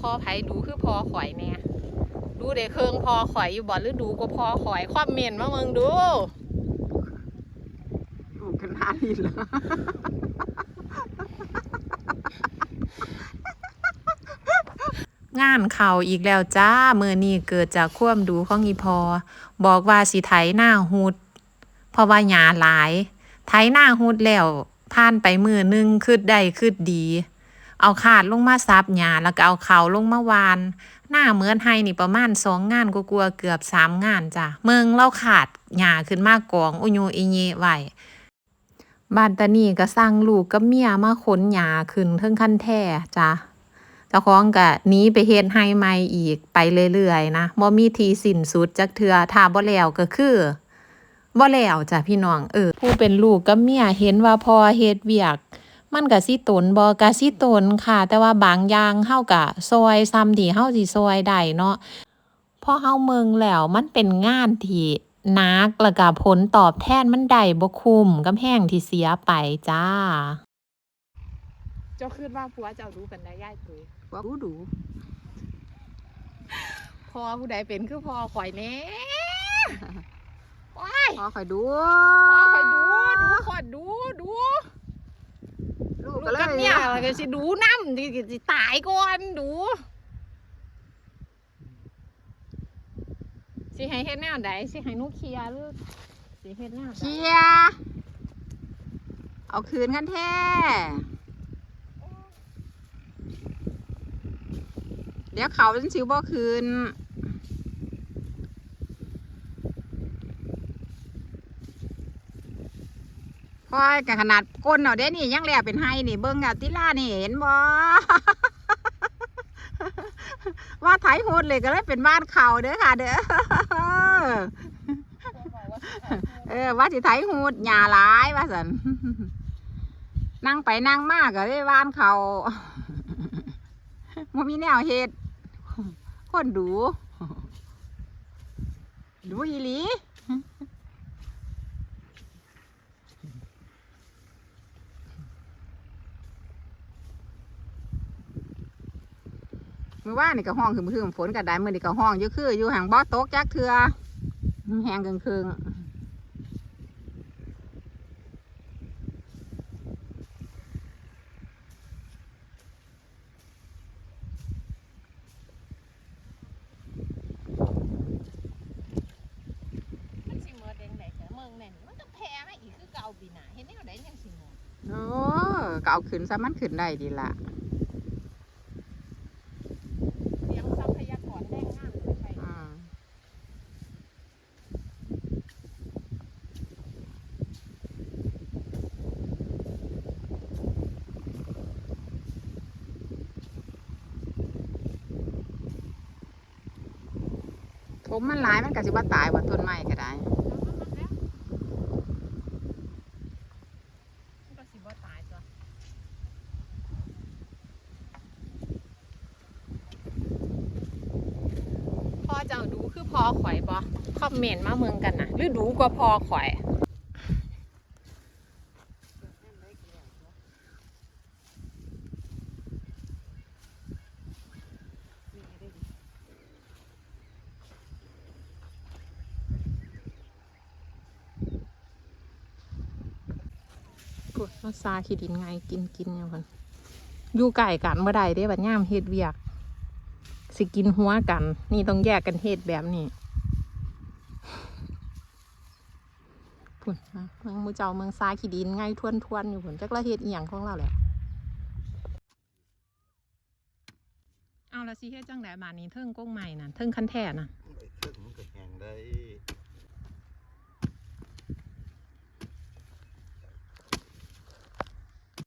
พอไผดูคือพอข่อยแน่ดูเด็เครื่องพอข่อยอยู่บ่หรือดูก็พอข่อยความเมนมาเมืองดูลูกกันหน้าดินแล้วงานเขาอีกแล้วจ้ามือนี้เกิดจากความดูของอีพอ บอกว่าสิไถหน้าหุด เพราะว่าหยาหลาย ไถหน้าหุดแล้วผ่านไปมือหนึงคืดได้คืดดี เอาขาดลงมาซับหยาแล้วก็เอาเขาลงมาวาน หน้าเหมือนไฮนี่ประมาณสองงานกลัวๆเกือบสามงานจ้ะเมืองเล่าขาดหยาขึ้นมากกองอุโยอิเยไว้บ้านตานี่ก็สร้างลูกกับเมียมาขนหยาขึ้นเทิงคันแท่จ้ะเจ้าของก็หนีไปเฮ็ดให้ใหม่อีกไปเรื่อยๆนะบ่มีทีสิ้นสุดจักเทื่อถ้าบ่แล้วก็คือบ่แล้วจ้ะพี่น้องเออผู้เป็นลูกกับเมียเห็นว่าพอเฮ็ดเวียก มันก็สิตนบ่ก็สิตนค่ะ แต่ว่าบางอย่างเฮาก็ซอยซ้ำที่เฮาสิซอยได้เนาะพอเฮาเมืองแล้วมันเป็นงานที่หนักแล้วก็ผลตอบแทนมันได้บ่คุ้มกับแห้งที่เสียไปจ้า เจ้าคิดว่าผัวเจ้ารู้กันได้ย่ายตุ้ยว่ากูดูพอผู้ใดเป็นคือพอข่อยแหน่ว้ายพอคอยดู พอข่อยดูดูข่อยดูดู ลู ลู ก ก ก็ เลกับยเนี่ยอะไรก็สิดูน้ำดิสิตายก่อนดูสิให้เฮ็ดแนวใดสิให้หนูเคลียร์หรือสิเฮ็ดแนวเคใดลียร์เอาคืนกันแท้เดี๋ยวเขาเป็นชิวบ่คืน คอยกับขนาดก้นเอาเด้นี่ยังแหลเป็นไห้นี่เบิ้งอาติล่านี่เห็นบ่ว่าไถโหดเลยก็เลยเป็นบ้านเขาเด้อค่ะ เด้อเออว่าสิไถหูดหญ้าหลายว่าสันนั่งไปนั่งมากก็ได้บ้านเขามันมีแนวเฮ็ดคนดู ดูอีหลี มือว่านนี่ก็ห้องคือมือคือฝนก็ได้มือนี่ก็ห้องเยอะคือ อยู่ห่างบ่อตกจักเทือแห้งกึ่งคืงมันสิเมื่อเด้งไหนเมืองแน่นี่มันต้องแพ้มาอีกคือเก่าปีหน้าเฮ็ดแนวใดยังสิหมดโอ้ก็เอาขึ้นซะมันขึ้นได้ดีละ เลี้ยงทรัพยากรแรงงานไปใช้ อืมผ มมันหลายมันก็สิบ่ตายว่าต้นไม้ก็ได้พ่อเจ้าดูคือพอข่อยบ่คอมเมนต์มาเมืองกันนะหรือดูกว่าพอข่อย พูดมาซาขี้ดินไงกินกินอย่างคนอยู่ไก่กันบ่ได้เด้บัดย่ามเฮ็ดเวียก สิกินหัวกัน นี่ต้องแยกกันเฮ็ดแบบนี้พุ่นนะเมืองมูเจ้าเมืองซาขี้ดินไงทวนทวนอยู่พุ่นจักละเฮ็ดอีหยังของเราแหละเอาละสิเฮ็ดจังไดบานนี้เทิงก้งใหม่น่ะเทิงคันแท้น่ะ